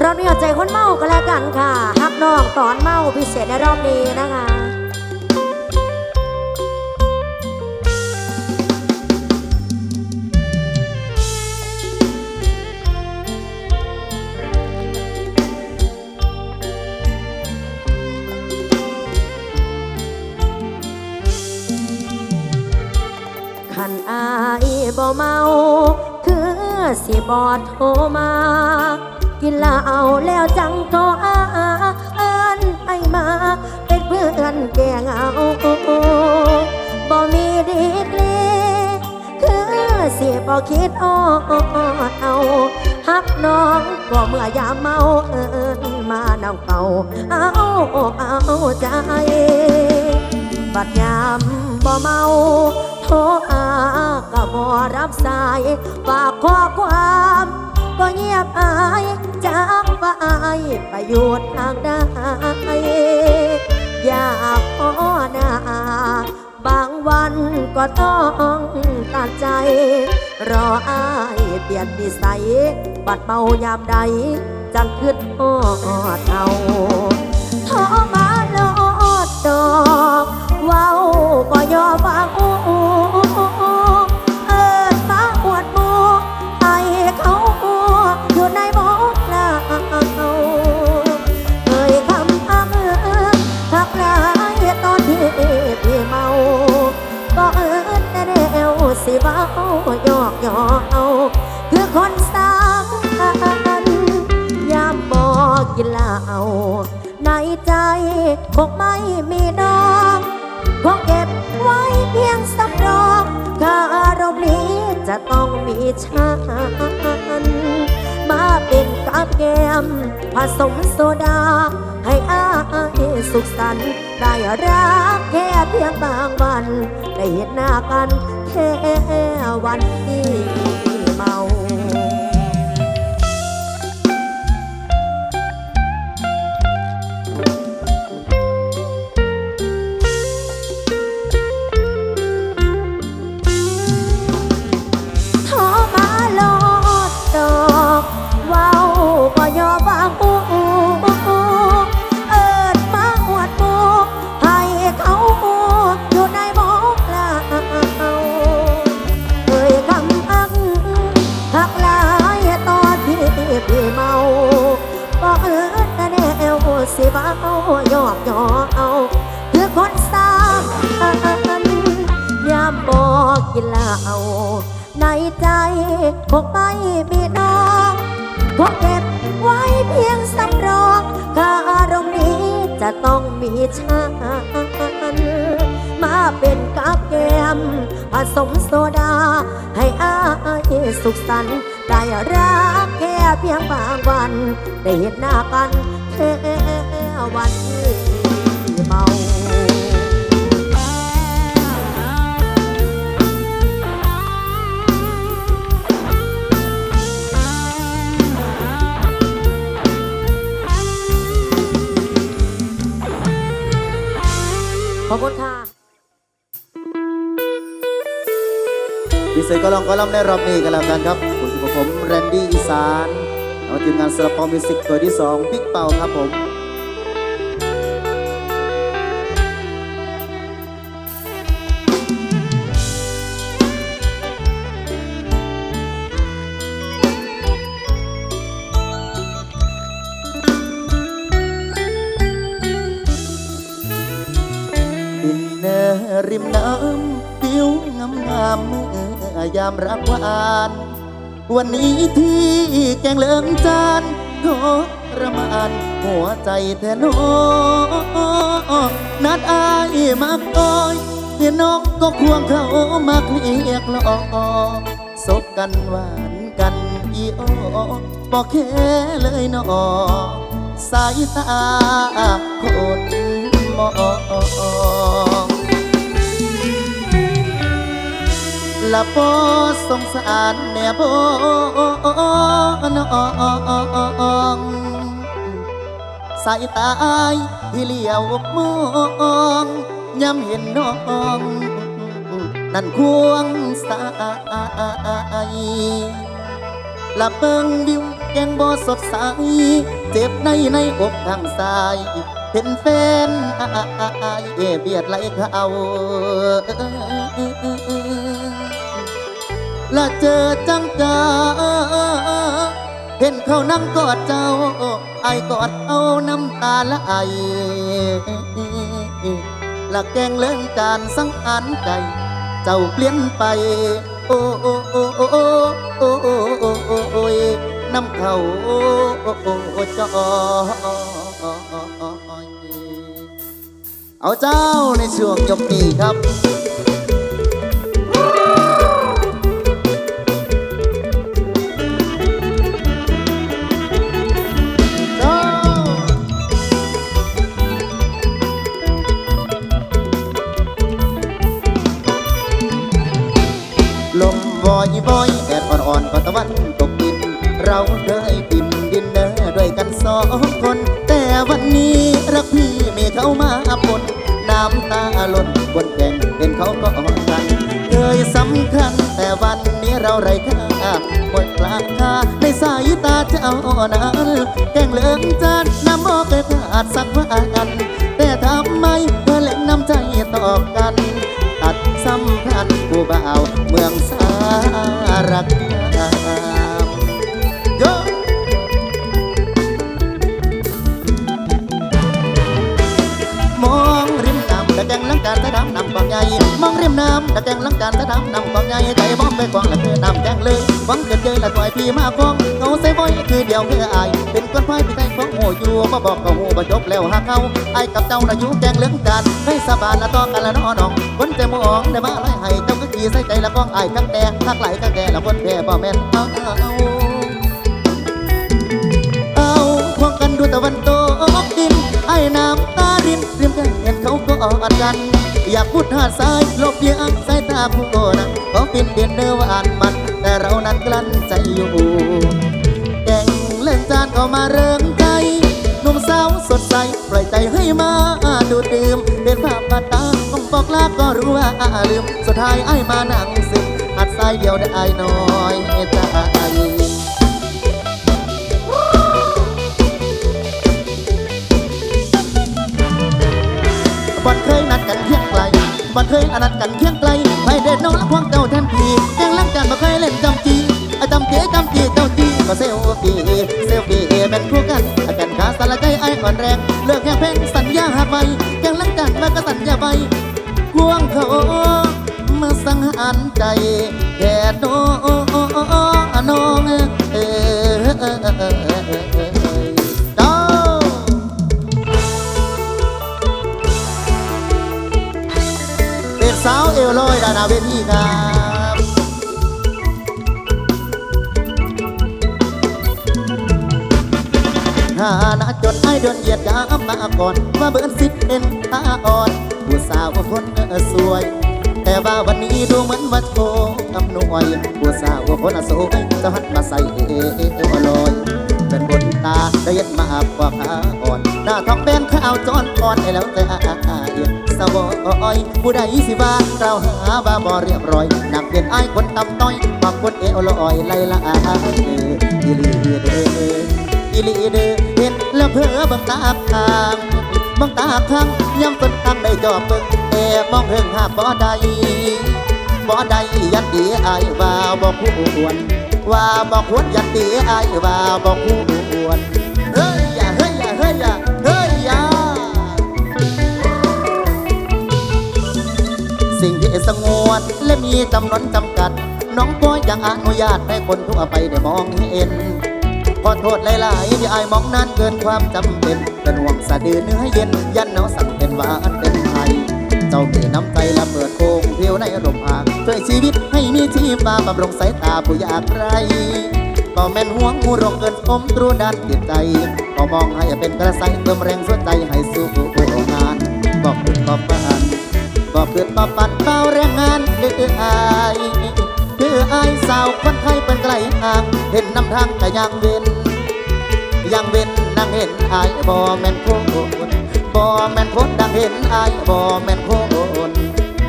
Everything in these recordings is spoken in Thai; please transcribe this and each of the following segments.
เราเนี่ยใจคนเมาก็แล้วกันค่ะฮักน้องตอนเมาพิเศษในรอบนี้นะคะขันอายบ่เมา คือสิบอดโทรมา กินเหล้าแล้วจังโทรอาเอินไอมา เป็นเพื่อนแก่เหงาบ่มีดีกรีคือเสิบ่คิดออดเอาฮักน้องก็เมื่อยามเมาเอินมานำเก่าเอาเอาใจ บัดยามบ่เมาโทรอาก็บ่รับสายฝากข้อความก็เงียบอาย จากว่าอายไปอยู่ทางใดอยากขอหน้าบางวันก็ต้องตัดใจ รออายเปลี่ยนนิสัย บัดเมายามใด จังขึ้นอดเอาโทรมาโลดดอกเว้าบ่ยอมฟัง คงไม่มีน้องคงเก็บไว้เพียงสำรองคารมณ์นี้จะต้องมีฉันมาเป็นกับแกมผสมโซดา ให้อายสุขสันต์ได้รักแค่เพียงบางวัน ได้เห็นหน้ากันแค่วันที่ ได้รักแค่เพียงบางวัน ได้เห็นหน้ากันแค่วันที่เมาขอบคุณค่ะ พิเศษก็ลองก็ลำในรอบนี้กันแล้วกันครับคุณกับผมแรนดี้อีสานเอาทีมงานสลับปอมิวสิกตัวที่สองบิ๊กเป่าครับผม ยามรักหวาน วันนี้ที่แกงเหลืองจานทรมานหัวใจแทนโอนัดอายมักอ้อยเห็นนกก็ควงเขามาเคลียกลอสบกันหวานกันอีโอบอกแค่เลยนอสายตาคนมอง ละปอสงสารแน่บ่น้องสายตาอายที่เลี้ยวมองย้ำเห็นน้องนั่นควงสายละเบิงวิวแกงบ่สดใสเจ็บในในอกทางซ้ายเห็นแฟนอเบียดไหลเขา ละเจอจังกาเห็นเขานั่งกอดเจ้าไอ้กอดเอาน้ำตาละไอละแกงเลื่องการสังอันใจ เจ้าเปลี่ยนไป โอ้โอ้โอ้โอ้โอ้โอ้โอ้โอ้โอ้น้ำเขาโอ้โอ้โอ้จอยเอาเจ้าในช่วงยกนี้ครับ อยวอยแดดอ่อนๆก็ตะวันตกดิน เราเคยบินดินเนอร์ด้วยกันสองคน แต่วันนี้รักพี่มีเขามาปนน้ำตาล่นบนแก่งเห็นเขาก็กันเคยสำคัญแต่วันนี้เราไร้ค่าหมดราคาในสายตาเจ้านั้นแก่งเหลืองจานน้ำมอกเคยขาดสักวันแต่ทำไมเธอเล่นน้ำใจต่อกัน ตัดสัมพันธ์ผู้บ่าวเมืองสา รคามโยมองริมน้ำตะแกงลังการตะดำน้ำกองใหญ่มองริมน้ำตะแกงลังการตะดำน้ำกองใหญ่ใจมองไปกองละคือน้ำแกงเลย หวังเกิดเจอละถอยพี่มาคงเขาใส่ไว้คือเดียวคืออาย เป็นคนพายพี่ไทยของโหอยู่มาบอกกับหูบ่จบแล้วหาเขาไอ้กับเจ้าน่ะอยู่แกงเลืองกันให้สบานละต่อกันละน้อน้องคนแต่มองได้มาไล่ให้เจ้าก็ขี่ใส่ใจละกองไอ้กักแดงทักไหลกักแดงละคนแพ้บ่แม่นเอาเอาเอาพวงกันดูตะวันตกดินไอ้น้ำตารินริมกันเห็นเขาก็อดกันอยากพูดหาสายลบเยียงสายตาผู้โกนะเขาปินเดียน ก็มาเริ่มใจหนุ่มสาวสดใส ปล่อยใจให้มาดูดื่มเห็นภาพบาตาต้องบอกลาก็รู้ว่าลืม สุดท้ายไอ้มานั่งซึมหัดสายเดียวได้น้อยใจบ่เคยนัดกันเที่ยงไกลบ่เคยอนัดกันเที่ยงไกลไปเด็ดน้องละควง ฟี่เซลฟี่เป็นคู่กันอากันขาสารใจไอ้อ่อนแรง เลิกแค่เพลงสัญญาหักไว้แกงล้างกันมาก็สัญญาไว้ควงเขามาสังหารใจแค่โน้น้องเออเจ้าเป็นสาวเอวลอยดานาเวทีครั หาหนาจนไอ้เดินเหยียดยามมาก่อน ว่าเบิร์นสิบเอ็นตาอ่อน ผู้สาวคนสวย แต่ว่าวันนี้ดูเหมือนว่าโชว์อำนวย ผู้สาวคนสวยจะหันมาใส่เอวลอยเป็นบนตาได้ยินมากกว่าขาอ่อน หน้าท้องเป็นข้าวจอนอ่อนให้แล้วแต่อาเอียนสวอยผู้ใดสิว่าเราหาว่าบ่เรียบร้อยหนักเป็นไอ้คนตำต้อยบางคนเอวลอยไล่ละอาเอออีลีเด้อ อีหลีเดเห็นแล้วเพ้อบังตาทางบังตาทางย้ำต้นทางได้จอบเบิ่งแอบมองเพิ่งหาบ่ได้บ่ได้ยันดีอายว่าบ่ควรว่าบอกควรยันตีอายว่าบอกควรเฮ้ยอย่าเฮ้ยอย่าเฮ้ยอย่าเฮ้ยอย่าสิ่งที่สงวนและมีจำนวนจำกัด น้องก็ยังอนุญาตให้คนทั่วไปได้มองเห็น อโทษหลายๆที่อายมองนานเกินความจำเป็น เป็นห่วงสะดือเนื้อให้เย็น ยันเนาสั่งเป็นหวานเป็นไทยเจ้าเกิดน้ำใจละเปิดโคงเพียวในร่มหางช่วยชีวิตให้มีชีพมาบำรุงสายตาผู้ยากไรก็แม่นห่วงหูรงเกินอมตรูดันจิตใจ ก็มองให้เป็นกระใสเติมแรงสวใจให้สู้งานบอกขึ้นบอกปานบอกขึ้นบอกปันเป้าแรงงานเดืออายคืออายสาวคนไทยเป็นไกลห่างเห็นนำทางก็ยังเว้น ยังเว้นดังเห็นอายบ่แม่นคนบ่แม่นคนดังเห็นอายบ่แม่นคน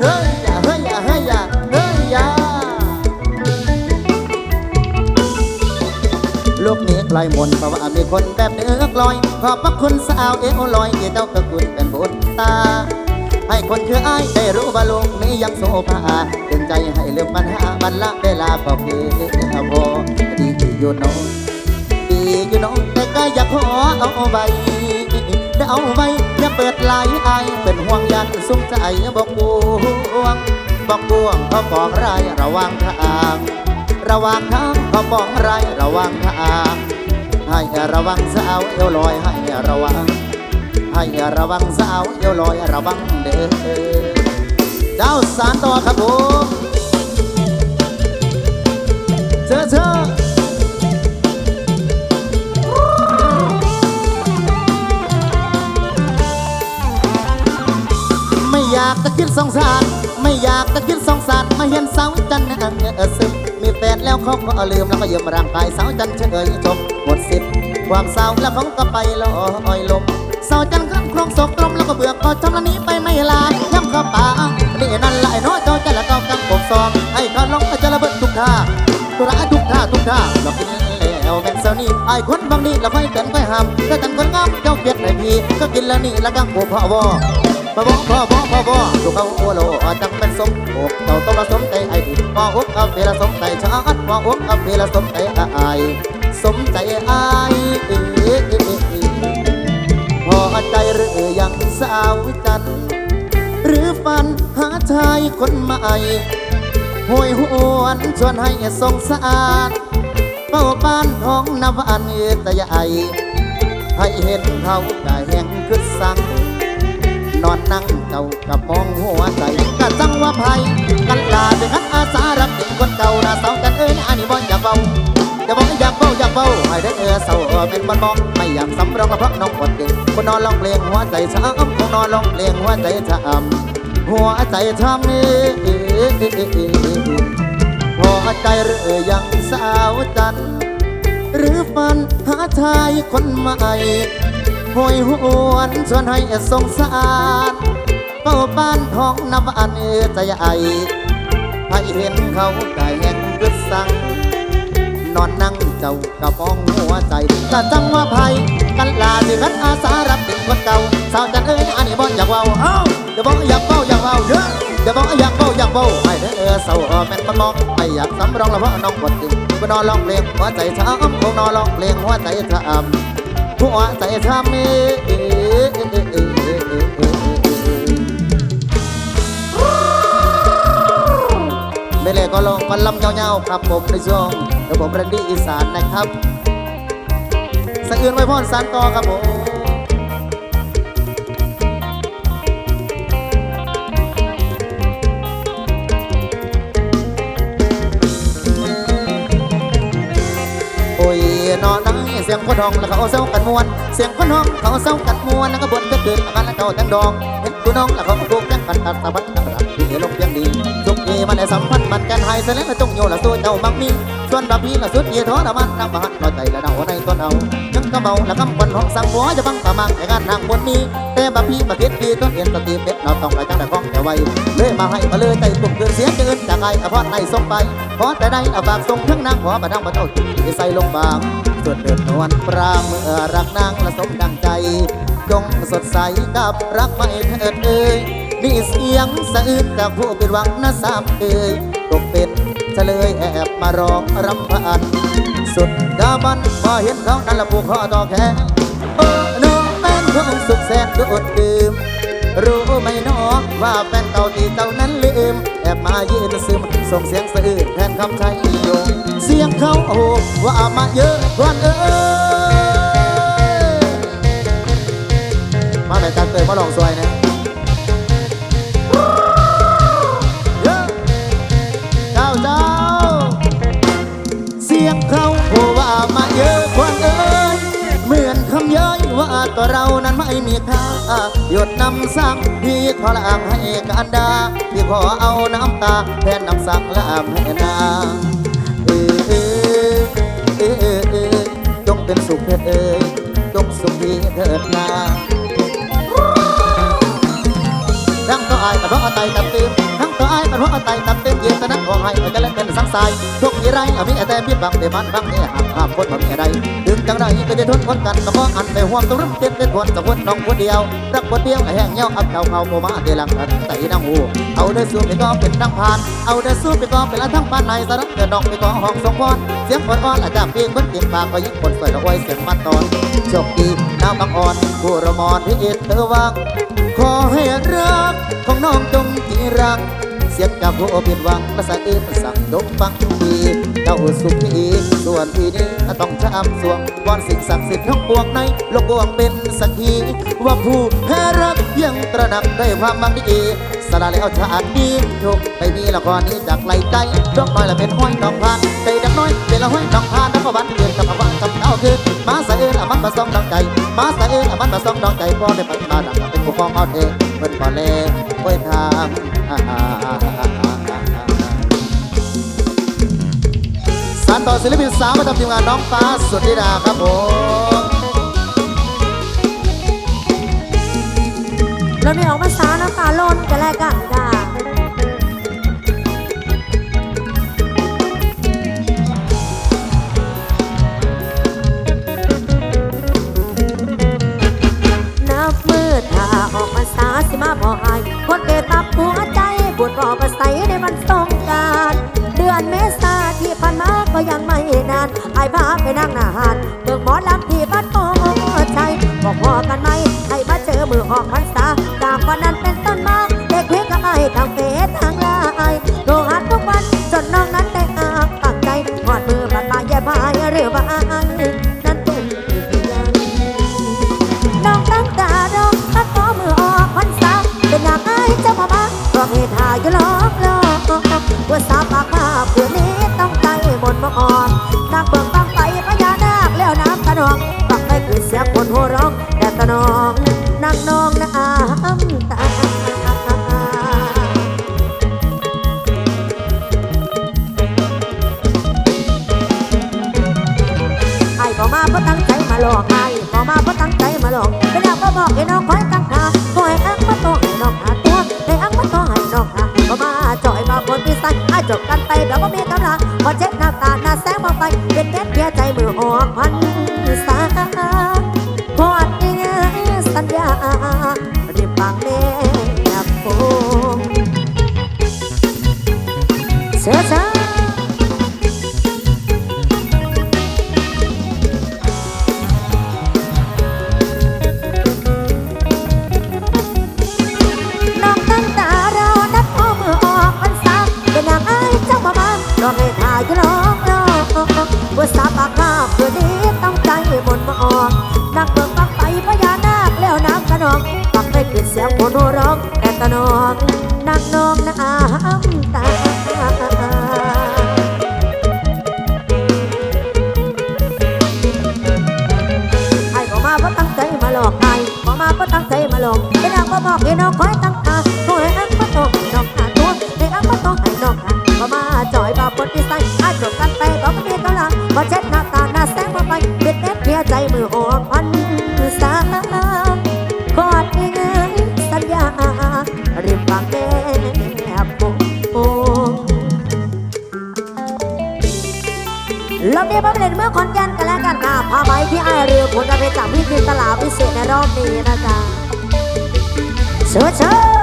เฮ้ยอย่าเฮ้ยอย่าเฮ้ยอย่าเฮ้ยอย่าลูกนี้กลอยมนเพราะว่ามีคนแบบเนื้อกลอย ขอบพระคุณสาวเอวลอยที่เจ้าก็คุณเป็นบุญตา ให้คนคืออ้ายได้รู้ว่าโลกนี้ยังโซภาเป็นใจให้ลืมปัญหาบันละเวลาก็คืออโบดีอยู่น้อ อยู่น้องแต่ก็อยากขอเอาไว้ได้เอาไว้อย่าเปิดไหลไอายเป็นห่วงยันสุขใจบอกบวงบอกบวงเขาปองไรายระวังทาง ระวังทางเขาปองไรายระวังทางให้ระวังสาวเอวลอยให้ระวัง ให้ระวังสาวเอวลอยระวังเด้อเจ้าสารต่อครับผมเชิญเชิญไม่อากจะคิดสงสาร ไม่อยากจะคิดสงสารมาเห็นสาวจันทร์นั่งเออซึมมีแฟนแล้วเขาก็ลืมแล้วก็ยืมร่างกายสาวจันทร์เฉยจบหมดสิทธิ์ความเศร้าแล้วเขาก็ไปลอยลมสาวจันทร์ขึ้นโครงศกตรมแล้วก็เบื่อก็ทำละนี้ไปไม่ลาย้ำเข้าป่านี่นั่นแหลน้อยเจ้าจละก้ากังปกซองให้เขาลงจะระเบิดทุกท่าตุระทุกท่าทุกท่าเรากินแล้วแม่นเซานี่ไอ้คนบางนี่เราค่อยเกินค่อยห้ามก็จันคนงามเจ้าเกียรติไอ้พี่ก็กินแล้วนี่ละกังปกพ่อวอ พ่อวอพ่อวอพ่อวอถูเขาโอโลจังเป็นสมอกเจ้าต้องละสมใจไอ้พี่พ่ออกเอาเวลาสมใจชาติพ่ออกเอาเวลาสมใจไอ้สมใจไอ้เอ๊ะเอ๊ะเอ๊ะเอ๊ะพอใจหรือยังสาวจันทร์หรือฝันหาชายคนใหม่หวยหวนชวนให้สงสารเป้าบ้านท้องนวันเอตใหญ่ให้เห็นเขาได้แห่งคึดสั่ง นอนนั่งเจ้ากับมองหัวใจกะจังว่าภัยกันลาจะคัดอาสารับเด็กคนเก่านะสาวกันเอ้ยอันนี้บ่อย่าเบาอย่าบอกอยากเบาอยากเบาให้ได้เออเศร้าเออเป็นบอลมองไม่อยากสำรองกับเพราะน้องคนเก่งคนนอนร้องเพลงหัวใจช้ำคนนอนร้องเพลงหัวใจช้ำหัวใจช้ำนี่พอใจหรือยังสาวจันหรือฝันหาชายคนใหม่ หวยหวนชวนให้สงสารเป้าบ้านท้องนับอันเอใจใหญ่ให้เห็นเขาได้แห่งกึดสั่งนอนนั่งเจ้ากับมองหัวใจกะจังว่าภัยกันลาสิคันอาสารับเป็นคนเก่าสาวจันเอ้ยอันนี้บ่อยากเว้าเอ้าอย่าบอกอยากเว้าอยากเว้าเด้ออย่าบอกอยากเว้าอยากเว้าให้เด้อเออเศร้าเออแม่นมันมองไม่อยากสำรองละเพราะน้องกดติงกูนอนร้องเพลงหัวใจช้ำกูนอนร้องเพลงหัวใจช้ำ หัวใจทำเไม่เลยก็ลองมันลำยาๆครับผมในช่วงเดี๋ยวผมรนดี้อีสานนะครับสะอื่นไว้พ่อนสานต่อครับผม เสียงคนห้องแล้วเขาเศร้ากันมวน เสียงคนห้องเขาเศร้ากันมวนแล้วก็บนก็เกิดอาการแล้วเขาทั้งดองเห็นกูน้องแล้วเขาก็ถูกยังกันตัดตะบันตัดตัดที่เหลงเพียงดีทุกทีมันได้สัมพันธ์มันกันหายเสียแล้วจงโยละตัวเจ้ามักมีส่วนบาพี่ละสุดเย่ท้อละมันน้ำบาดน้อยใจละเดาในตัวเอายังกระเบาละกำคนห้องสั่งหัวจะฟังตะมังแต่งานทางบนมีแต่บาพี่ประเภทดีต้นเอ็นสตีเป็ดเราต้องไปจังแต่ก้องแต่ไวเลยมาให้มาเลยใจตุ่มเกินเสียเกินจากไอ้อภรในส่งไปขอแต่ใดเอาฝากส่งทั้งนางขอมาดังมาเท่าที่ใส่ลงบาง ส่วนเดินนวลปรางเมื่อรักนางละสมดังใจ จงสดใสกับรักไม่เถิดเอ่ยมีเสียงสะอื้นจากผู้เป็นหวังนะสามเอ่ยตกเป็นเฉลยแอบมาร้องรำพัน สุดกาบันพอเห็นเขานั่นละผูกคอต่อแขนโอ้น้องเป็นของสุขแสนดูดดื่มรู้ไหมน้องว่าแฟนเก่าที่เจ้านั้นลืม แอบมายืนซึมส่งเสียงสะอื้นแทนคำใช้ยง เสียงเขาโอ้ว่ามาเยอะกวันเอ้ยมาแม่จันเตยมาลองซอยนะเจ้าเจ้าเสียงเขาโอ้ว่ามาเยอะกวันเอ้ยเหมือนคำย้ยว่าตัวเรานั้นไม่มีค่าหยดน้ำสังพี่ขอลางให้กันดาพี่ขอเอาน้ำตาแทนน้ำสังลามให้นาง สุขเถิดเอ่ยจงสุขดีเถิดนาทั้งตัวอายกับเพราะเอาไตตับเติมทั้งตัวอายกับเพราะเอาไตตับ เติมเย็นตะนั้นของให้เอาจะเล่นเป็นสังสายทุกทีไรเอามีแต่มีบังเดมันบังเนี่ยห้ามห้ามคนบ่มีอะไรถึงจังไรก็จะทนคนกันก็บ่อันไปห่วงตรงนั้นเป็นเป็นคนกับคนน้องคนเดียวรักคนเดียวไอ้แห้งเหี่ยวอับเก่าเก่าโมมาเดลังกันใส่นางหูเอาเด้อสู้ไปก็เป็นทั้งผ่าน เอาเด้อสู้ไปก็เป็นละทั้งผ่านในสารเกิดดอกไปก็ห้องสองพรเสียงคนอ่อนอาจจะเพียงเบิ้งเตียงปากก็ยิ่งคนสวยละไว้เสียงมัดตอนโชคดีน้ำบางอ่อนผู้ระมอนที่เอ็ดเธอวางขอให้รักของน้องจงที่รัก เสียงจากผู้ผิดหวังภาษาเอื้อสั่งดงฟังดีเจ้าสุขอีกส่วนพี่นี้ต้องช้ำสวงวอนสิ่งศักดิ์สิทธิ์ทั้งปวงในโลกบวงเป็นสักขีว่าผู้แพ้รักยังตระหนักได้ความบางดีสละแล้วชาตินี้ทุกไม่มีละครนี้จากไหลใจดอกน้อยละเป็นห้อยน้องพานใจดักน้อยเป็นละห้อยน้องพานแล้วก็วันเกิดกับวันกับเก้าคือมาสะเอื้นอมันมาส่องดองใจมาสะเอื้นอมันมาส่องดองใจพอได้ปฏิมาดังเป็นผู้ฟองเอาเทเป็นพอแลไว้ทาง อ่าอ่าอ่าอ่าอ่าอ่าอ่าสานต่อศิลปินสาวประจำทีมงานน้องฟ้าสุดธิดาครับผมเราไม่ออกมาสาน้ำตาล้นกันแล้วกันค่ะายพาไปนั่งหน้าหาดเบิ่งหมอลำที่บ้านโพชัยบอกพอกันไหมให้มาเจอมือออกพรรษาจากวันนั้นเป็นต้นมาเด็กเพียกับไอ้ทางเฟซทางไลน์โทรหาทุกวันจนน้องนั้นได้อาปากใจหอดมือบัดมาแย่พายหรือว่าอันนั้นเป็นยังน้องตั้งตารอพัดขอมือออกพรรษาเป็นอย่างไอ้เจ้าพ่อมาก็เหตุหาอยู่ล้อมล้อว่าสาปากมาเพื่อนี้ ให้น้องคอยตั้งตาคอยอังมาต้องให้น้องหาตัวให้อังมาต้องให้น้องหาก็มาจ่อยมาคนที่ใส่ไอ้จบกันไปแบบว่ามีกำลัง อย่างก็บอกให้น้องคอยตั้งตาคอยอังมาต้องให้น้องหาตัวให้อังมาต้องให้น้องหาก็มาจ่อยบาปนที่ใส่อ้จบกันไปบอก็ไม่มีกำลังพอเช็ดหน้าตาหน้าแสงมาไปเด็ดเด็ดเพียใจมือออกพันสากอดง่ายๆสัญญาริมปากแก้มโป่งรอบนี้มาเป็นเมื่อคอนแกนกันแล้วกันค่ะพาไปที่ไอเรือผลจะไปจากพี่จินตลาดพิเศษในรอบนี้นะจ๊ะ เ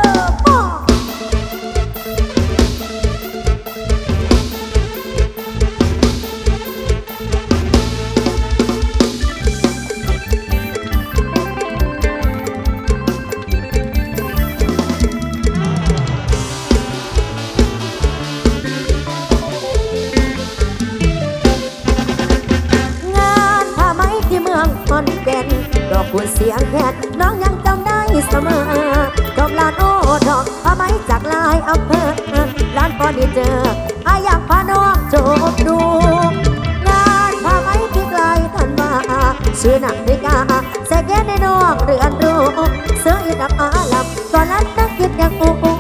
อนนั้น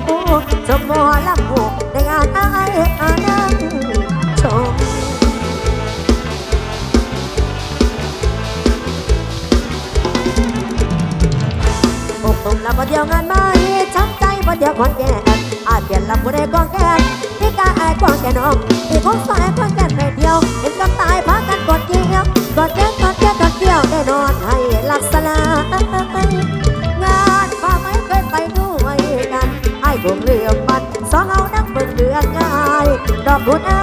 ด